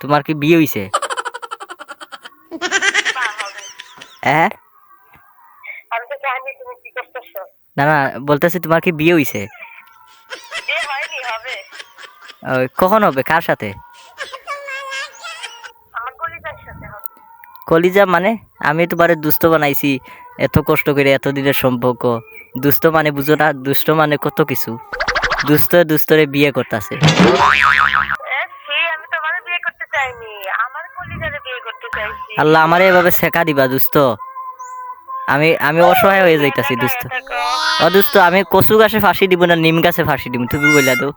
তোমার কি বিয়ে হইছে? হ্যাঁ? আমি তো জানি তুমি না না বলতেছি তোমার কি বিয়ে হইছে? কখন হবে? কার সাথে? কলিজা মানে? আমি তোমারে দুস্থ বানাইছি এত কষ্ট করে এত দিনের সম্পর্ক। দুস্থ মানে বুঝো না দুষ্ট মানে কত কিছু। দুস্থ দুস্থরে বিয়ে করতেছে এ, ছি, আমি তোমার বিয়ে করতে চাইনি আমার কলিজারে বিয়ে করতে চাইছি আল্লাহ আমারে এভাবে শেখা দিবা দুস্থ আমি আমি অসহায় হয়ে যাইতাছি দুস্থ ও দুস্থ আমি কচু গাছে ফাঁসি দিব না নিম গাছে ফাঁসি দিব তুমি বললা তো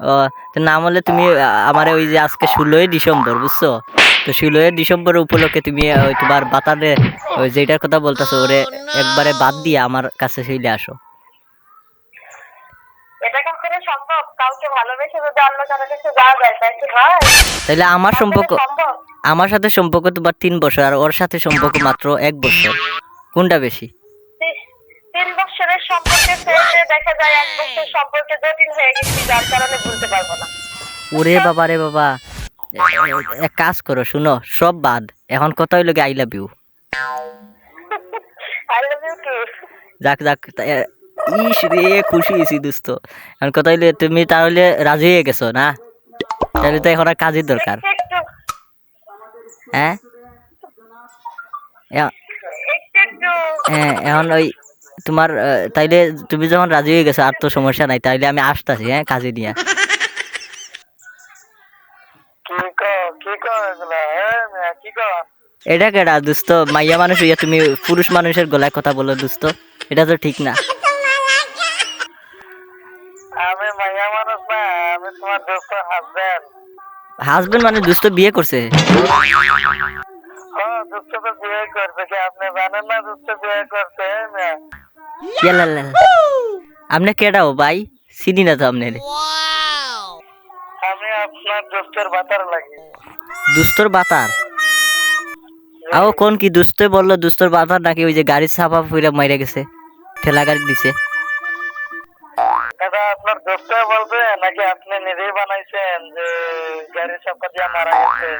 ও তো না বললে তুমি আমার ওই যে আজকে ষোলোই ডিসেম্বর বুঝছ? তো ষোলোই ডিসেম্বর উপলক্ষে তুমি ওই তোমার বাতারে ওই যেটার কথা বলতেছো ওরে একবারে বাদ দিয়ে আমার কাছে চলে আসো। এটা কখনো সম্ভব? কাউকে ভালোবেসে যদি অন্য কারও কাছে যাওয়া যায় তাই কি হয়? তাহলে আমার সম্পর্ক আমার সাথে সম্পর্ক তোমার তিন বছর আর ওর সাথে সম্পর্ক মাত্র এক বছর। কোনটা বেশি? তিন বছরের সম্পর্কে শেষে দেখা যায় এক বছর সম্পর্কে জটিল হয়ে গেছি যার কারণে ভুলতে পারব না। ওরে বাবা রে বাবা। এক কাজ করো শুনো সব বাদ। এখন কথা হইল I love you I love you কি যাক যাক ইস রে খুশি হয়েছি দোস্ত। এখন কথা হইলে তুমি তাহলে রাজি হয়ে গেছো না? তাহলে তো এখন আর কাজের দরকার। হ্যাঁ? হ্যাঁ এখন ওই তোমার তাইলে তুমি যখন রাজি হয়ে গেছো আর তো সমস্যা নাই তাইলে আমি আসতাছি হ্যাঁ কাজে নিয়ে। হ্যাঁ কো? এটা কেডা দোস্ত? মাইয়া মানুষ হইয়া তুমি পুরুষ মানুষের গলায় কথা বলো দোস্ত। এটা তো ঠিক না। হাজবেন্ড মানে দুস্থ বিয়ে করছে? আপনি হ্যাঁ। আপনি কেডাও ভাই? চিনি না তো আপনার। আমি আপনার দোস্তের বাতার লাগি। দুস্তর বাতার? আও কোন কি দুস্ত বলল দুস্তর বাতার নাকি ওই যে গাড়ি চাপা ফুইরা মাইরা গেছে ঠেলা গাড়ি দিছে? এটা আপনার দোস্ত বলবে নাকি আপনি নিজেই বানাইছেন যে গাড়ি চাপা দিয়ে মারা গেছে?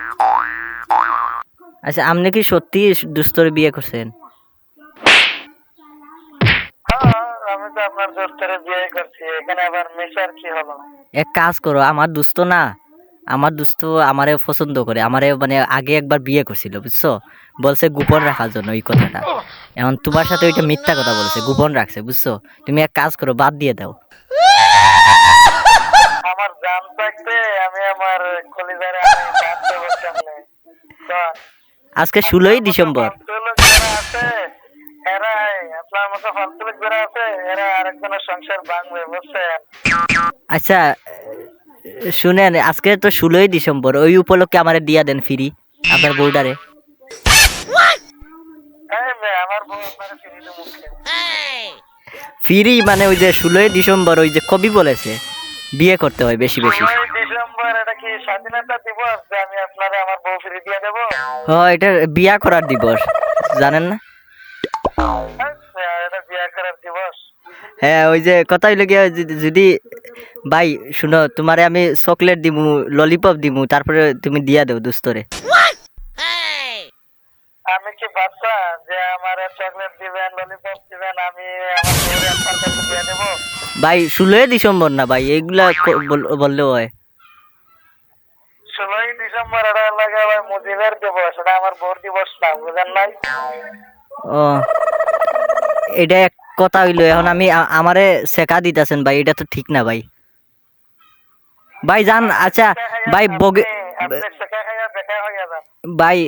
আচ্ছা আপনি কি সত্যি দুস্তর বিয়ে করছেন? হ্যাঁ আমি তো আপনার দোস্তের বিয়ে করছি এখানে আবার মিশার কি হলো? এক কাজ করো আমার দুস্থ না আমার দুস্থ আমারে পছন্দ করে আমারে মানে আগে একবার বিয়ে করছিল বুঝছ? বলছে গোপন রাখার জন্য ওই কথাটা। এখন তোমার সাথে ওইটা মিথ্যা কথা বলছে গোপন রাখছে বুঝছ? তুমি এক কাজ করো বাদ দিয়ে দাও। আমার থাকতে আমি আমার কলিজারে আমি বাদ দেবো কেমনে আজকে ষোলোই ডিসেম্বর। আচ্ছা শুনেন আজকে তো ষোলোই ডিসেম্বর ওই উপলক্ষে আমারে দিয়া দেন ফ্রি আপনার বোর্ডারে ফ্রি মানে ওই যে ষোলোই ডিসেম্বর ওই যে কবি বলেছে। বিয়ে করতে হয় বেশি বেশি। এটা হ বিয়া করার দিবস জানেন না? দিবস। হ্যাঁ ওই যে কথা হইল গিয়া যদি- যদি ভাই শুনো তোমারে আমি চকলেট দিমু ললিপপ দিমু তারপরে তুমি দিয়া দেও দুস্তরে। আমি কি বাচ্চা? যে আমার চকলেট দিবেন ললিপপ দিবেন আমি আমার বউরে আপনার কাছে দিয়ে দেবো ভাই ষোলোই ডিসেম্বর না ভাই? এইগুলা বললেও হয়। ষোলোই ডিসেম্বর এটা লাগে ভাই মুজিবের দিবস। এটা আমার বউর দিবস না বুঝেন নাই? ও। এটা এক কথা হইল এখন আমি আমারে শেখা দিতেছেন ভাই এটা তো ঠিক না ভাই। ভাই জান আচ্ছা ভাই বগে যান ভাই